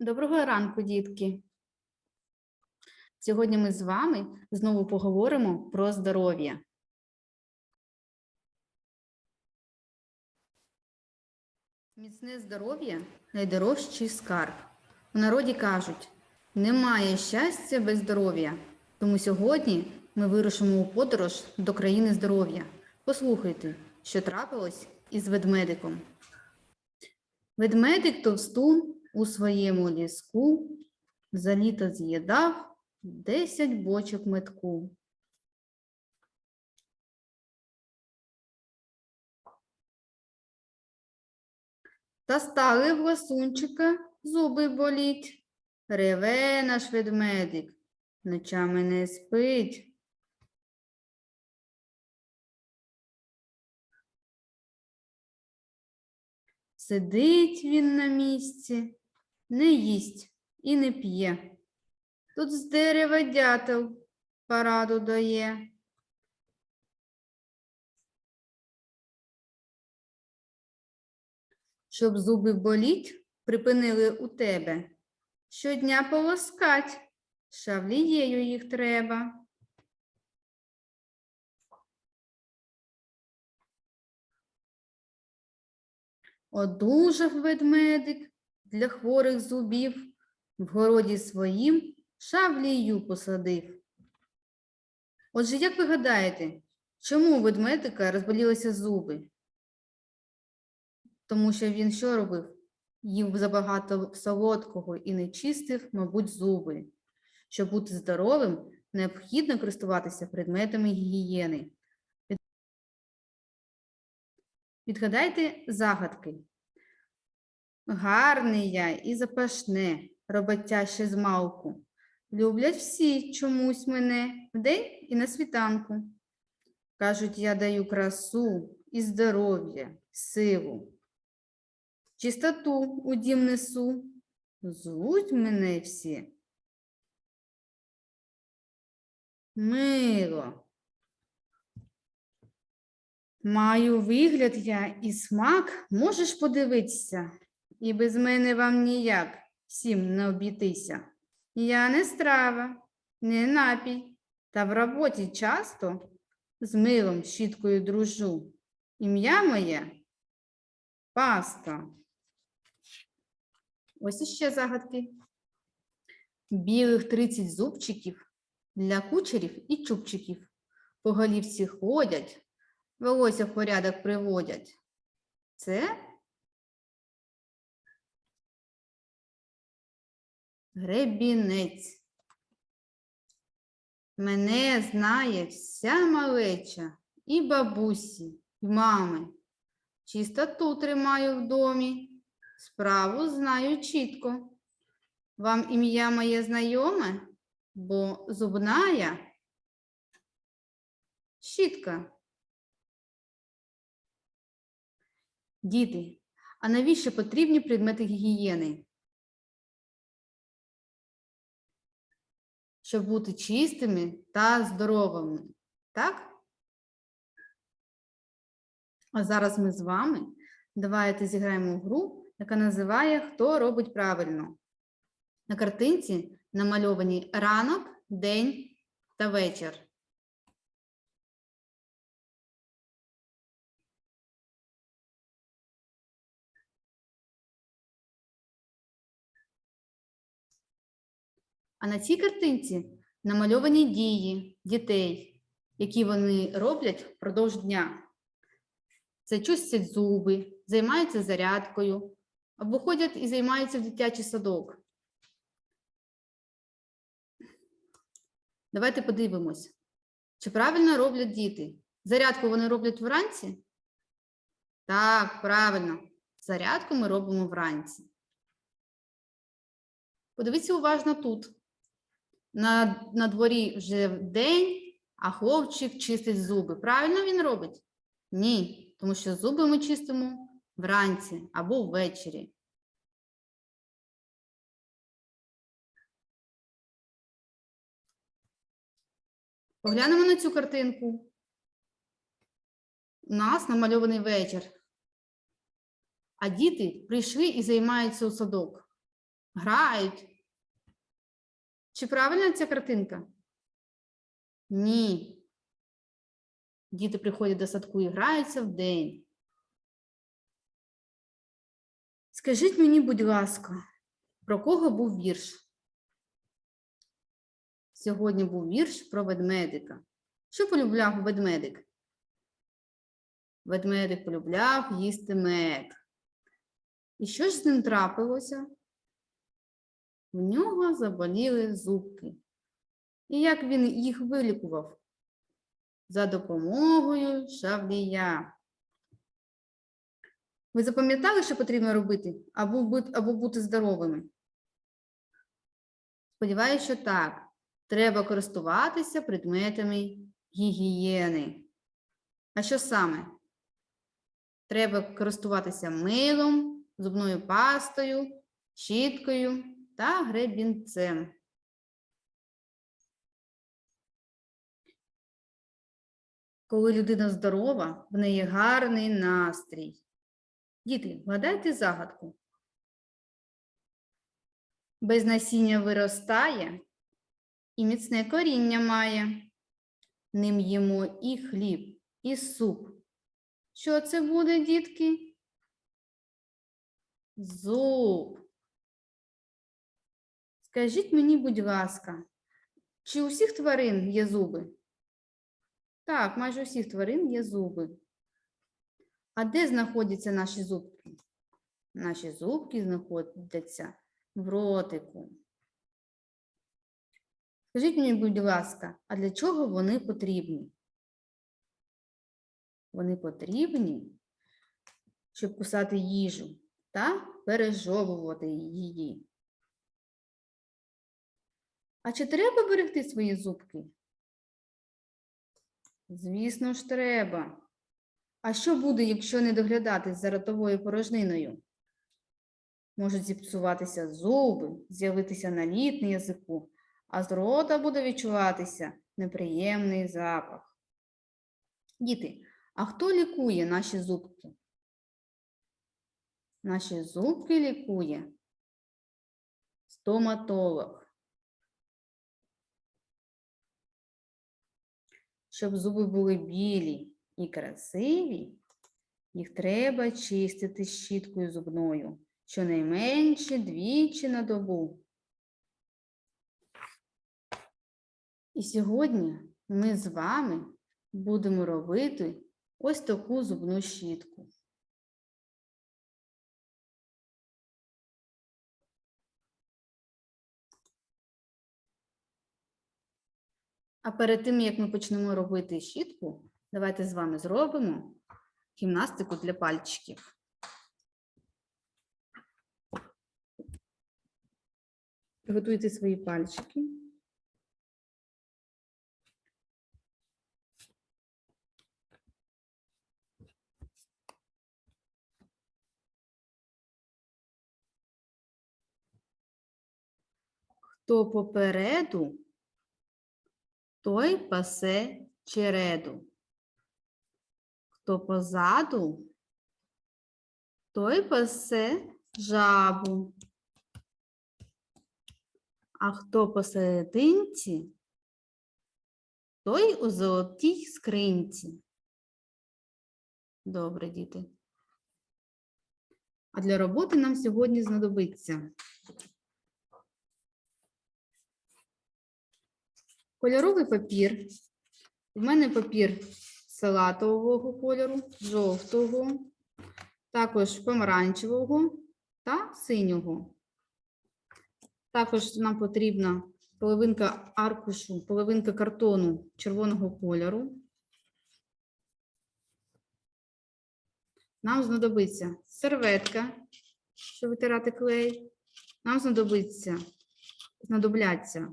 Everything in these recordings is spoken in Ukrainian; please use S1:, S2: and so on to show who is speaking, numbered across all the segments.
S1: Доброго ранку, дітки. Сьогодні ми з вами знову поговоримо про здоров'я. Міцне здоров'я найдорожчий скарб. У народі кажуть: немає щастя без здоров'я. Тому сьогодні ми вирушимо у подорож до країни здоров'я. Послухайте, що трапилось із ведмедиком. Ведмедик товстун у своєму ліску за літо з'їдав 10 бочок метку. Та стали в ласунчика зуби боліть. Реве наш ведмедик, ночами не спить. Сидить він на місці, не їсть і не п'є. Тут з дерева дятел параду дає. Щоб зуби боліть, припинили у тебе. Щодня полоскать, шавлією їх треба. Одужав ведмедик для хворих зубів, в городі своїм шавлію посадив. Отже, як ви гадаєте, чому у ведмедика розболілися зуби? Тому що він що робив? Їв забагато солодкого і не чистив, мабуть, зуби. Щоб бути здоровим, необхідно користуватися предметами гігієни. Відгадайте загадки. Гарний я і запашне, роботяще з малку. Люблять всі чомусь мене вдень і на світанку. Кажуть, я даю красу і здоров'я, силу. Чистоту у дім несу, звуть мене всі. Мило. Маю вигляд я і смак, можеш подивитися, і без мене вам ніяк всім не обійтися. Я не страва, не напій, та в роботі часто з милом щіткою дружу. Ім'я моє паста. Ось іще загадки. Білих 30 зубчиків для кучерів і чубчиків. По голівці ходять, волосся в порядок приводять. Це гребінець. Мене знає вся малеча, і бабусі, і мами. Чистоту тримаю в домі, справу знаю чітко. Вам ім'я моє знайоме, бо зубна я щітка. Діти, а навіщо потрібні предмети гігієни? Щоб бути чистими та здоровими, так? А зараз ми з вами давайте зіграємо гру, яка називає Хто робить правильно. На картинці намальовані ранок, день та вечір. А на цій картинці намальовані дії дітей, які вони роблять впродовж дня. Це чистять зуби, займаються зарядкою або ходять і займаються в дитячий садок. Давайте подивимось, чи правильно роблять діти. Зарядку вони роблять вранці? Так, правильно. Зарядку ми робимо вранці. Подивіться уважно тут. На, на дворі вже день, а хлопчик чистить зуби. Правильно він робить? Ні, тому що зуби ми чистимо вранці або ввечері. Поглянемо на цю картинку. У нас намальований вечір. А діти прийшли і займаються у садок. Грають. Чи правильна ця картинка? Ні. Діти приходять до садку і граються вдень. Скажіть мені, будь ласка, про кого був вірш? Сьогодні був вірш про ведмедика. Що полюбляв ведмедик? Ведмедик полюбляв їсти мед. І що ж з ним трапилося? В нього заболіли зубки. І як він їх вилікував? За допомогою шавлія. Ви запам'ятали, що потрібно робити, або бути, або бути здоровими? Сподіваюся, що так. Треба користуватися предметами гігієни. А що саме? Треба користуватися милом, зубною пастою, щіткою та гребінцем. Коли людина здорова, в неї гарний настрій. Діти, вгадайте загадку. Без насіння виростає і міцне коріння має. Ним їмо і хліб, і суп. Що це буде, дітки? Зуб. Скажіть мені, будь ласка, чи у всіх тварин є зуби? Так, майже у всіх тварин є зуби. А де знаходяться наші зубки? Наші зубки знаходяться в ротику. Скажіть мені, будь ласка, а для чого вони потрібні? Вони потрібні, щоб кусати їжу та пережовувати її. А чи треба берегти свої зубки? Звісно ж, треба. А що буде, якщо не доглядати за ротовою порожниною? Можуть зіпсуватися зуби, з'явитися наліт на язику, а з рота буде відчуватися неприємний запах. Діти, а хто лікує наші зубки? Наші зубки лікує стоматолог. Щоб зуби були білі і красиві, їх треба чистити щіткою зубною щонайменше двічі на добу. І сьогодні ми з вами будемо робити ось таку зубну щітку. А перед тим, як ми почнемо робити щітку, давайте з вами зробимо гімнастику для пальчиків. Приготуйте свої пальчики. Хто попереду, той пасе череду. Хто позаду, той пасе жабу. А хто посерединці, той у золотій скринці. Добре, діти. А для роботи нам сьогодні знадобиться кольоровий папір. У мене папір салатового кольору, жовтого, також помаранчевого та синього. Також нам потрібна половинка аркушу, половинка картону червоного кольору. Нам знадобиться серветка, щоб витирати клей. Нам знадобиться, знадобляться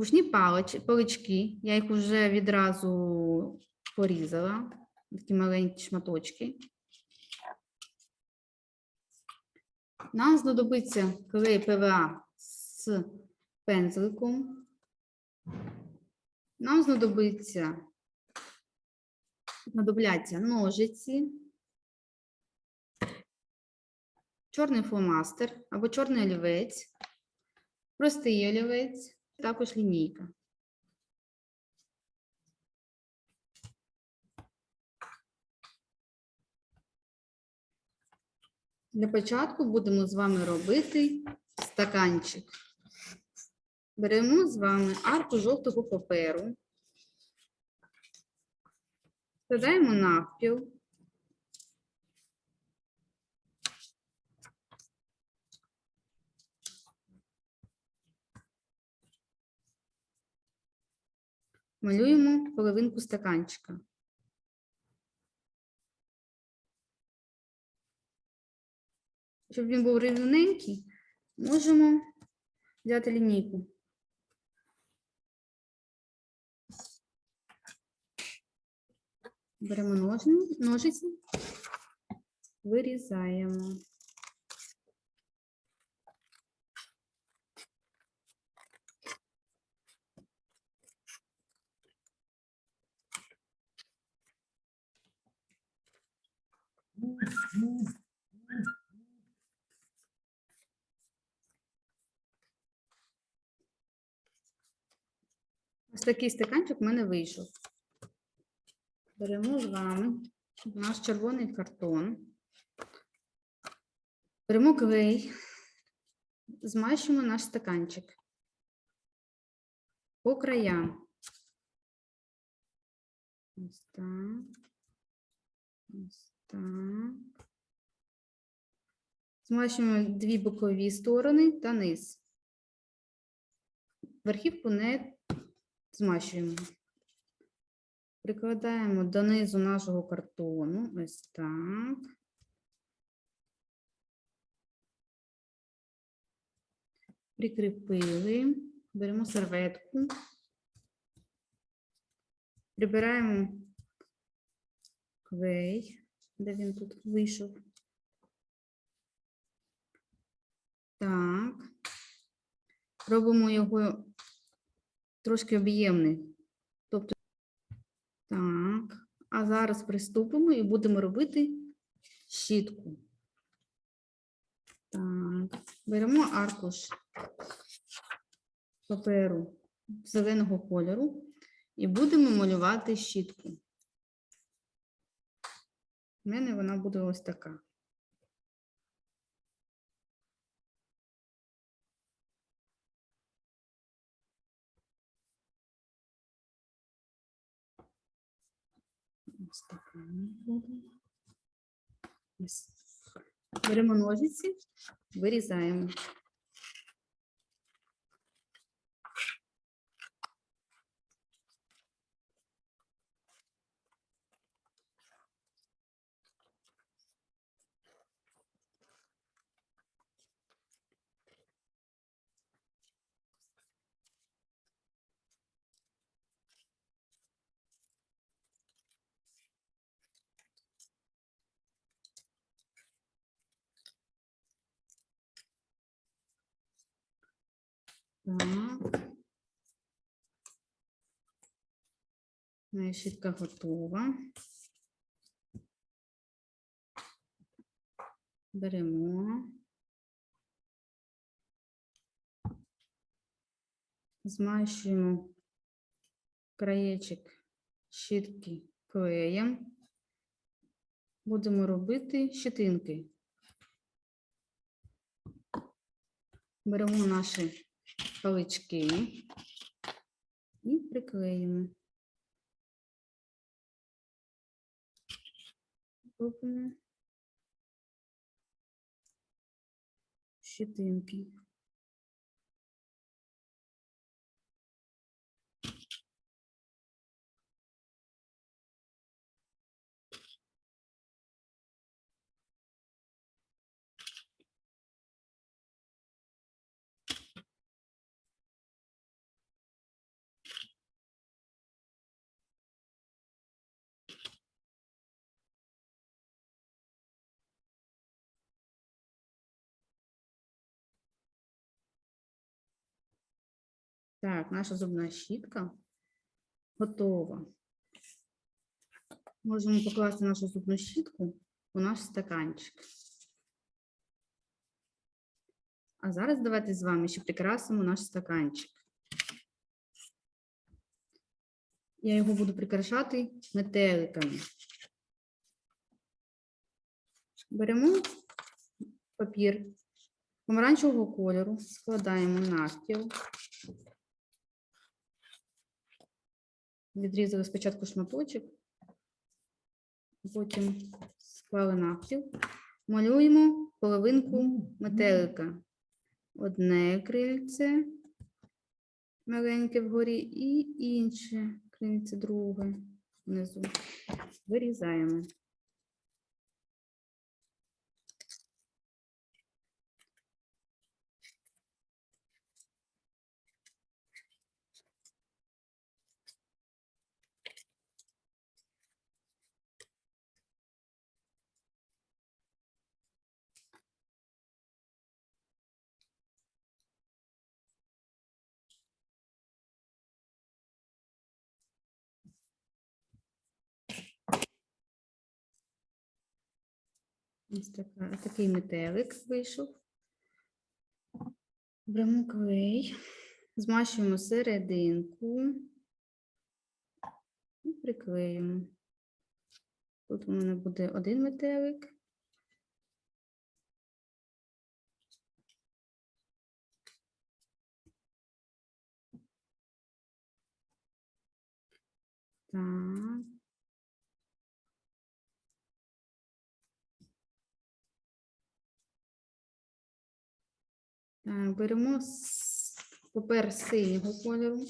S1: вушні палич, палички. Я їх вже відразу порізала, такі маленькі шматочки. Нам знадобиться клей ПВА з пензликом. Нам знадобиться, знадобляться ножиці, чорний фломастер або чорний олівець, простий олівець, також лінійка. Для початку будемо з вами робити стаканчик. Беремо з вами арку жовтого паперу, складаємо навпіл. Малюємо половинку стаканчика. Щоб він був рівненький, можемо взяти лінійку. Беремо ножиці, вирізаємо. Ось такий стаканчик в мене вийшов. Беремо з вами наш червоний картон. Беремо клей, змащуємо наш стаканчик по краям. Ось так. Ось так. Змащуємо дві бокові сторони та низ. Верхівку не змащуємо. Прикладаємо донизу нашого картону. Ось так. Прикріпили. Беремо серветку. Прибираємо клей, де він тут вийшов. Так. Робимо його трошки об'ємний. Тобто, так. А зараз приступимо і будемо робити щітку. Так. Беремо аркуш паперу зеленого кольору і будемо малювати щітку. У мене вона буде ось така. Беремо ножиці, вирізаємо. Так. Моя щітка готова. Беремо. Змащуємо краєчок щітки клеєм. Будемо робити щетинки. Беремо наші палички і приклеїмо. Робимо щетинки. Так, наша зубна щітка готова. Можемо покласти нашу зубну щітку у наш стаканчик. А зараз давайте з вами ще прикрасимо наш стаканчик. Я його буду прикрашати метеликами. Беремо папір помаранчевого кольору, складаємо навпіл. Відрізали спочатку шматочок, потім склали навпіл. Малюємо половинку метелика. Одне крильце маленьке вгорі і інше крильце друге внизу. Вирізаємо. Ось така, такий метелик вийшов. Беремо клей, змащуємо серединку і приклеїмо. Тут у мене буде один метелик. Так. Беремо папер синього кольору,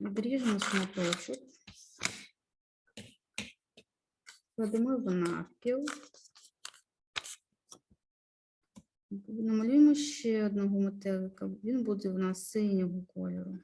S1: відріжемо шматочок, кладемо його навпіл. Намалюємо ще одного метелика, він буде у нас синього кольору.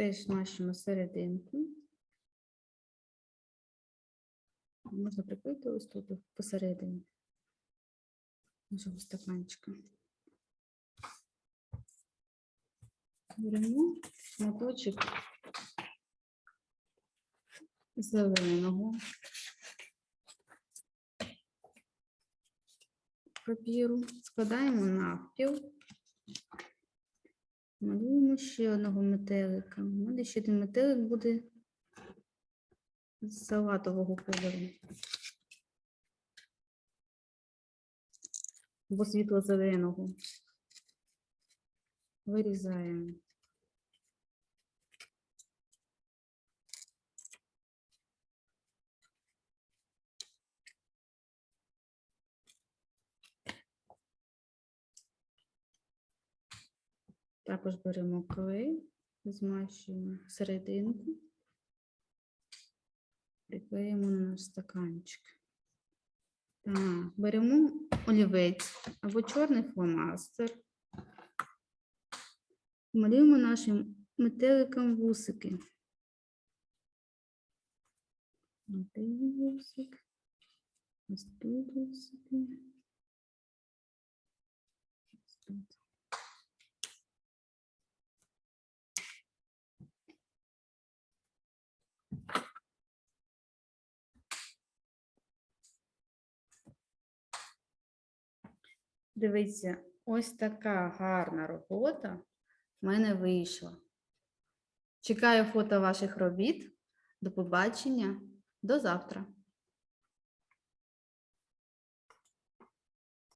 S1: Теж змащуємо серединку. Можна приклеїти ось тут посередині нашого стаканчика. Беремо шматочок зеленого папіру, складаємо навпіл. Малюємо ще одного метелика. У мене ще один метелик буде з салатового кольору. Або світло-зеленого. Вирізаємо. Також беремо клей, змащуємо серединку, приклеїмо на наш стаканчик. Так, беремо олівець або чорний фломастер. Малюємо нашим метеликом вусики. Один вусик. Ось тут вусики. Ось тут. Дивіться, ось така гарна робота в мене вийшла. Чекаю фото ваших робіт. До побачення, до завтра.